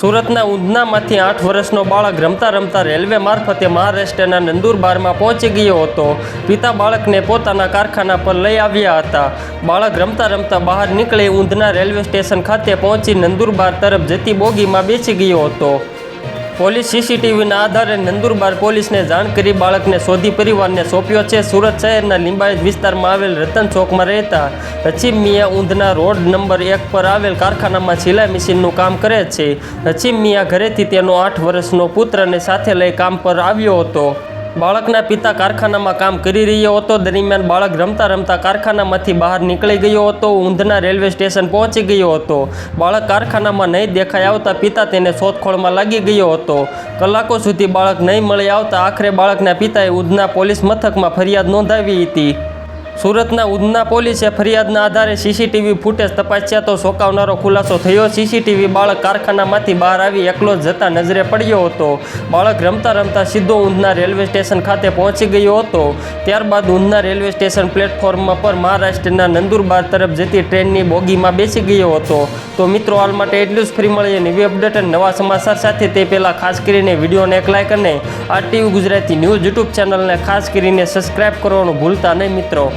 સુરતના ઉધનામાંથી આઠ વર્ષનો બાળક રમતા રમતા રેલવે મારફતે મહારાષ્ટ્રના નંદુરબારમાં પહોંચી ગયો હતો. પિતા બાળકને પોતાના કારખાના પર લઈ આવ્યા હતા. બાળક રમતા રમતા બહાર નીકળી ઊંધના રેલવે સ્ટેશન ખાતે પહોંચી નંદુરબાર તરફ જતી બોગીમાં બેસી ગયો હતો. પોલીસ સીસીટીવીના આધારે નંદુરબાર પોલીસને જાણ કરી બાળકને શોધી પરિવારને સોંપ્યો છે. સુરત શહેરના લિંબાયત વિસ્તારમાં આવેલ રતન ચોકમાં રહેતા હચીમ મિયા ઊંધના રોડ નંબર એક પર આવેલ કારખાનામાં સિલાઈ મશીનનું કામ કરે છે. હચીમ મિયા ઘરેથી તેનો આઠ વર્ષનો પુત્રને સાથે લઈ કામ પર આવ્યો હતો. બાળકના પિતા કારખાનામાં કામ કરી રહ્યો હતો. દરમિયાન બાળક રમતા રમતા કારખાનામાંથી બહાર નીકળી ગયો હતો. ઊંધના રેલવે સ્ટેશન પહોંચી ગયો હતો. બાળક કારખાનામાં નહીં દેખાઈ આવતા પિતા તેને શોધખોળમાં લાગી ગયો હતો. કલાકો સુધી બાળક નહીં મળી આવતા આખરે બાળકના પિતાએ ઉધના પોલીસ મથકમાં ફરિયાદ નોંધાવી હતી. સુરતના ઉધના પોલીસે ફરિયાદના આધારે સીસીટીવી ફૂટેજ તપાસ્યા તો ચોંકાવનારો ખુલાસો થયો. સીસીટીવી બાળક કારખાનામાંથી બહાર આવી એકલો જ જતા નજરે પડ્યો હતો. બાળક રમતા રમતા સીધો ઊંધના રેલવે સ્ટેશન ખાતે પહોંચી ગયો હતો. ત્યારબાદ ઊંધના રેલવે સ્ટેશન પ્લેટફોર્મ પર મહારાષ્ટ્રના નંદુરબાર તરફ જતી ટ્રેનની બોગીમાં બેસી ગયો હતો. તો મિત્રો, હાલ માટે એટલું જ ફ્રી મળીએ નવી અપડેટ અને નવા સમાચાર સાથે. તે પહેલાં ખાસ કરીને વિડીયોને એક લાઇક અને આ ટીવી ગુજરાતી ન્યૂઝ યુટ્યુબ ચેનલને ખાસ કરીને સબસ્ક્રાઇબ કરવાનું ભૂલતા નહીં મિત્રો.